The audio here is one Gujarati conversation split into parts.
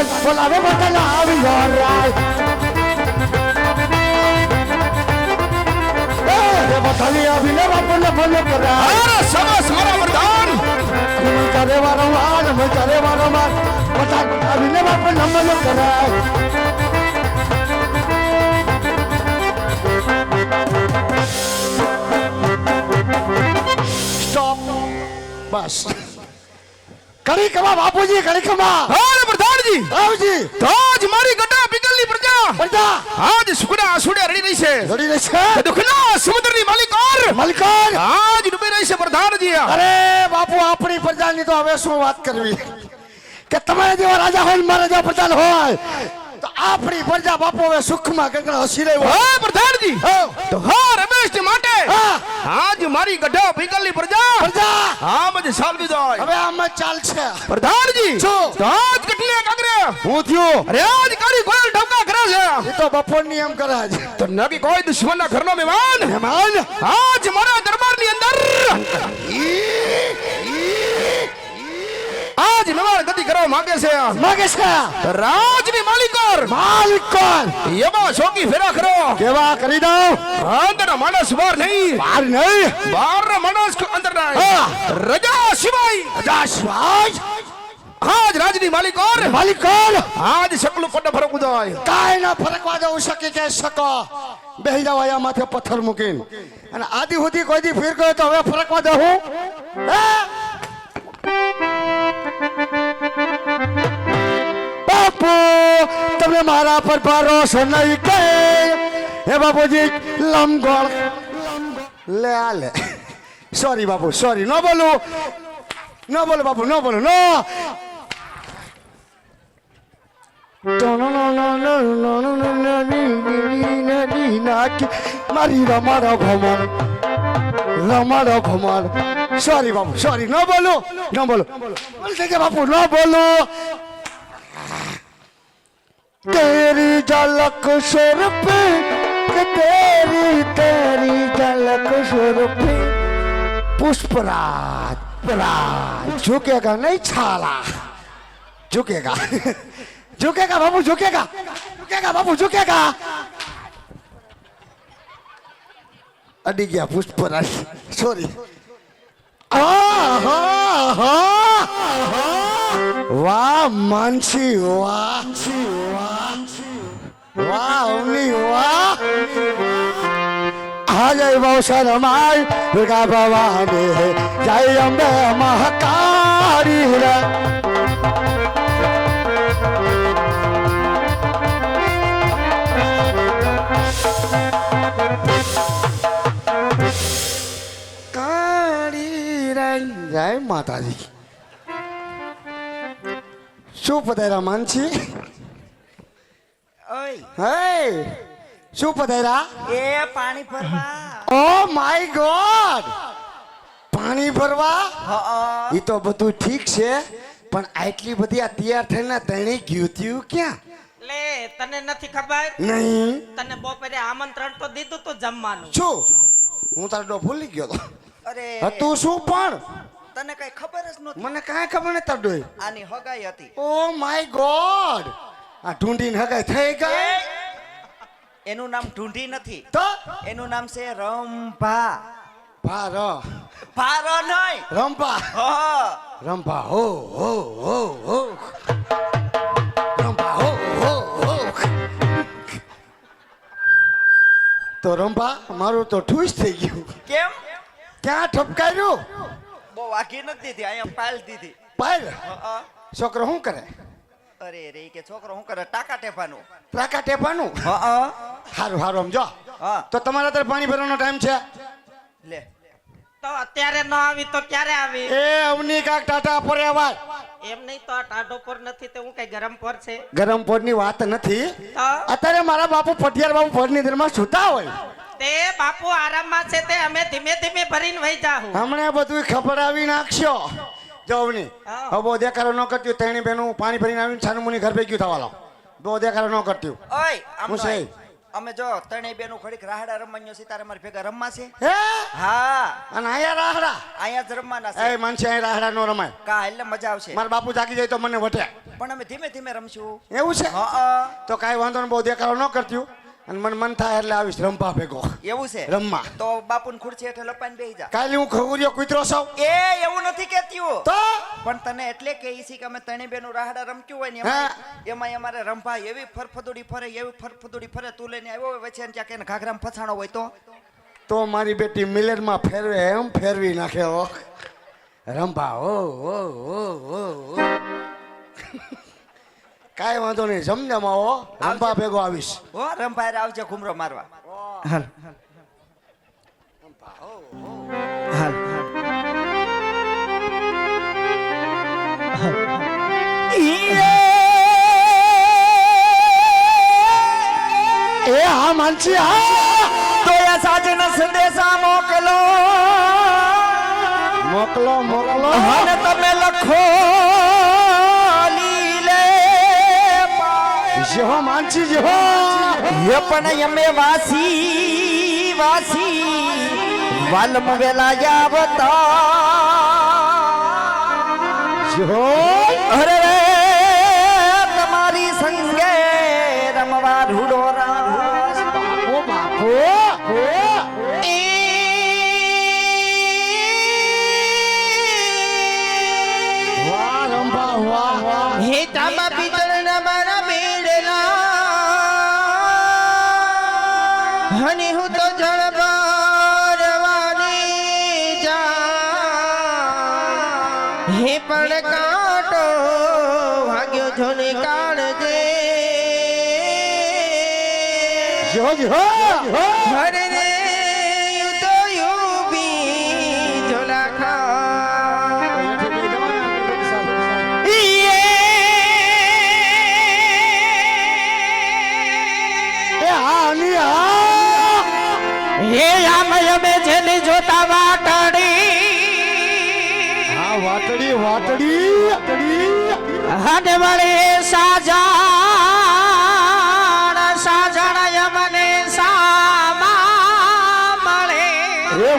રાજન બોલાવે બદલ આવી યાર રાય એ બથાલી આવીને બાપને બોલે કરા અરે શાબાશ મારા મન કરે વારંવાર મન કરે વારંવાર બથા આવીને બાપને બોલે કરાય સ્ટોપ બસ કરી કમા બાપુજી કરી કમા અરે પ્રધાનજી. આવજી તાજ મારી ગડા પિંગલની પ્રજા. પ્રજા. આજ સુખના આસુડે રડી રહી છે. રડી રહી છે? દુખના સમુદ્રની માલિકોર. માલિકાર. આજ ડૂબી રહી છે પ્રધાનજી. અરે બાપુ આપણી પ્રજાની તો હવે શું વાત કરવી? કે તમે જેવા રાજા હોય મારા જેવા પ્રધાન હોય. તો આપણી પ્રજા બાપુ હવે સુખમાં કંકણ હસી રહ્યો હા પ્રધાનજી. તો હા રમેશ માટે હા, આજ મારી ગઢા પિંગલની પ્રજા પ્રજા! હા મજ સાલવી જાય. હવે આમાં ચાલશે. પ્રધાનજી? તો આજ કેટલી કાગરે હું થયું? અરે આજ કાળી ગોળ ઢવકા કરે છે. એ તો બપોરની એમ કરે છે. તો નબી કોઈ દુશ્મનના ઘરનો મહેમાન? મહેમાન? આજ મારા દરબારની અંદર આજ મહેમાન ગતિ કરવા માંગે છે. માંગે છે. રાજની માલિકોર. માલિક કોણ એમાં શોકી ફેરા કરો કેવા કરી દો અંદર માણસ બહાર નહીં. બહાર નહીં? બહાર માણસ અંદર. નહીં રજા સિવાય. દાસરાજ આજ રાજની માલિકોર. માલિક માલિકર. આજ સકલું પડ ફરક ઉદાય. કાય ના ફરકવા દઉં શકી કે શકો. બેહી જાવ અહીંયા માથે પથ્થર મૂકીને. અને આદિ સુધી કોઈ દી ફેર ગયો તો હવે ફરકવા દઉં હે? બાપુ તમને મારા પર ભરોસો નહીં કે હે બાપુજી લંગોળ લે આ લે સોરી બાપુ સોરી ન બોલું ન બોલો બાપુ ન બોલો નો મારી રમાડો ભમર রামা অঘমার সরি বাবু, সরি, না বলো না বলো। বলতে বাবু না বলো। তেরি ঝলক স্বরূপ, তেরি তেরি ঝলক স্বরূপ। पुष्पराज राज झुकेगा नहीं छाला झुकेगा ঝুকেগা बाबू झुकेगा ঝুকেগা। અડી ગયા પુષ્પરાજ. સોરી વાહ, માનસી, વાહ. વાહ અમી વાહ. જય બહુ રમાય દુર્ગા ભવાની જય અંબે મહાકારી જય માતાજી. શું પધાર્યા માનસી? હે શું પધાર્યા? એ પાણી ભરવા. Oh my God! પાણી ભરવા? એ તો બધું ઠીક છે પણ આટલી બધી આ તૈયાર થઈને તેણે ગયું ત્યું ક્યાં? લે તને નથી ખબર? નહીં. તને બપોરે આમંત્રણ તો દીધું તો જમવાનું. શું? હું તારો ડો ભૂલી ગયો તો. અરે. હતું શું પણ? તને કઈ ખબર જ નહોતી? મને કાંઈ ખબર નથી તારો ડોય આની હગાઈ હતી. Oh my God! આ ઢૂંઢીને હગાઈ થઈ ગઈ. એનું નામ ઢૂંઢી નથી. તો? એનું નામ છે રંભા. ભાર. ભાર નહીં. રંભા. હો. રંભા હો હો હો હો. રંભા હો હો હો. તો રંભા મારું તો ઠૂસ થઈ ગયું. કેમ? ક્યાં ઠપકાર્યું? બહુ આઘી નથી દીધી અહીંયા પાલ દીધી પાર હા છોકરો શું કરે? અરે રે કે છોકરો શું કરે? ટાકા ટેપાનું. ટાકા ટેપાનું? હા હારું હારું સમજો હા. તો તમારા અત્યારે પાણી ભરવાનો ટાઈમ છે? લે. તો અત્યારે ન આવી તો ક્યારે આવી? એ અવની કાક ટાટા પર અવાજ. એમ નહીં તો આ ટાઢો પર નથી તો હું કઈ ગરમ પર છે? ગરમ પોરની વાત નથી. અત્યારે મારા બાપુ પટિયાર બાપુ ફળની દરમાં સુતા હોય. તે બાપુ આરામમાં છે તે અમે ધીમે ધીમે ભરીને વહી જાહું. હમણે બધું ખબર આવી નાખશો જવની હવે બહુ દેખાડો ન કરતી તેણી બેનું પાણી ભરીને આવીને છાનું મુની ઘર ભેગ્યું થવા લાવ. બહુ દેખાડો ન કરતી ઓય આમ હું છે? અમે જો ત્રણેય બેનું ખડીક રાહડા રમવાનું છે તારે મારી ભેગા રમવા છે? હે? હા. અને અહીંયા રાહડા? અહીંયા જ રમવાના એ છે અહીંયા અહીં રાહડા નો રમાય. કા એટલે મજા આવશે. મારા બાપુ જાગી જાય તો મને વટે પણ અમે ધીમે ધીમે રમશું. એવું છે? હા તો કાંઈ વાંધો ન બહુ દેખાડો ન કરતી અને મને મન થાય એટલે આવીશ રંપા ભેગો. એવું છે? રમવા. તો બાપુને ખુરશી હેઠળ લપાઈને બેહી જા. કાલે હું ખગુરિયો કૂતરો સૌ એ એવું નથી કેતી હું. તો? પણ તને એટલે કે ઈ કે અમે ત્રણેય બેનું રાહડા રમક્યું હોય ને એમાં અમારે રંભા એવી ફરફદુડી ફરે એવી ફરફદુડી ફરે તું લઈને આવ્યો હોય વચ્ચે ત્યાં એને ઘાઘરામાં ફસાણો હોય તો? તો મારી બેટી મિલરમાં ફેરવે એમ ફેરવી નાખે હો. રંભા ઓ ઓ ઓ ઓ ઓ કાંઈ વાંધો નહીં સમજામાં હો રંભા ભેગો આવીશ. હો રંભા આવજે ઘુમરો મારવા. હાલ. હાલ. એ હા માનસી હા. તોયા સાજન સંદેશા મોકલો. મોકલો મોકલો. અને તમે જેહો માનસી જેહો એ પણ અમે વાસી વાસી વાલમ વેલા આવતા જેહો અરે રે તમારી સંગે રમવા રૂડો રાસ ઓ બાપો વાહ રંભા વાહ વાહ હે તાંબા પિત્તળના મારા હની હું તો જળ ભરવાની જા. હે પણ કાંટો ભાગ્યો છો ને કાળજે. જેહો જેહો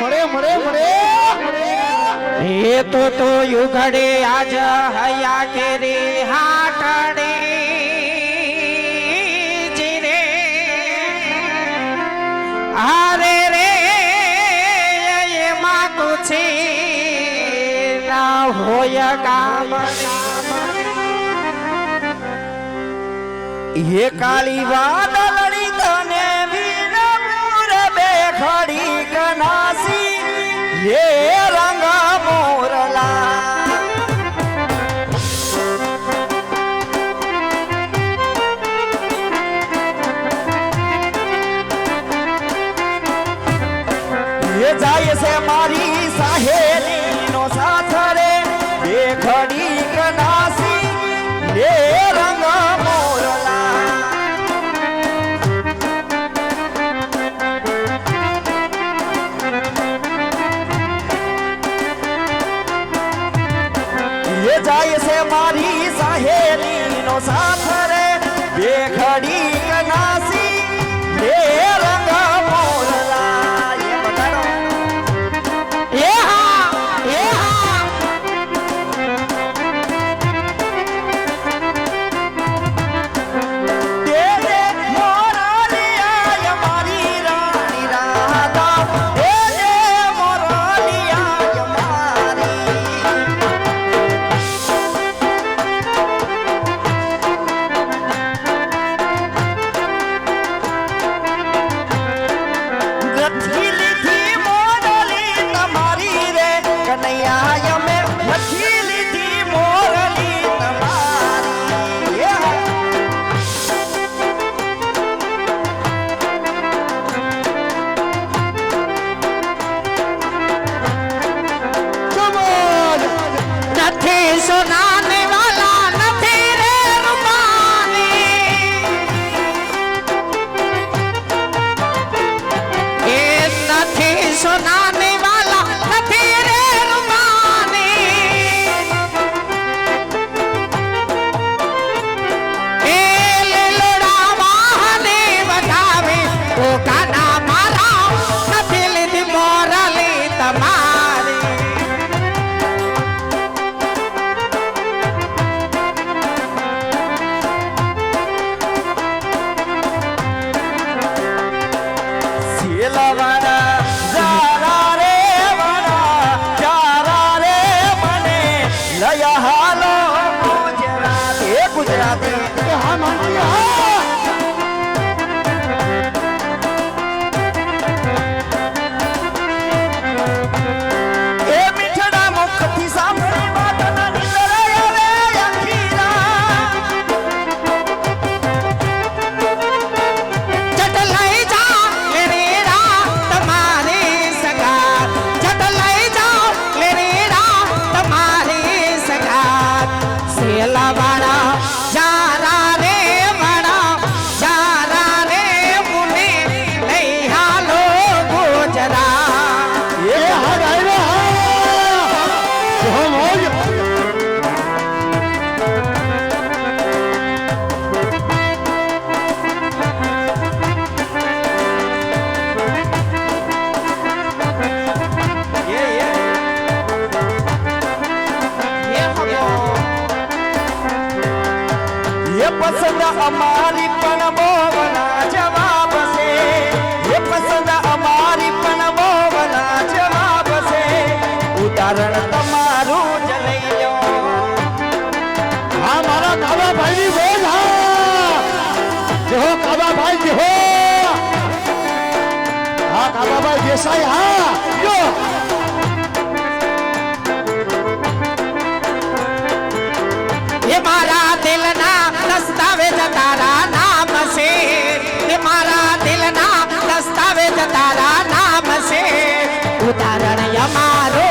મળે મળે મળે. એ તો તો યુગડે આજ હયા કેરી હાટડે. જીરે આરે રે એ માગું છે ના હોય કામ. એ કાળી વાદળડી એ સુનાને વાલા નથી રે રૂમાની. એ લીલોડા વાહને વગાવે ઓકાના મારા નથી લીધી મોરલી તમારી. સિલવા દેસાઈ હા જો એ મારા દિલના દસ્તાવેજ તારા નામ છે એ મારા દિલના દસ્તાવેજ તારા નામ છે ઉદાહરણ અમારો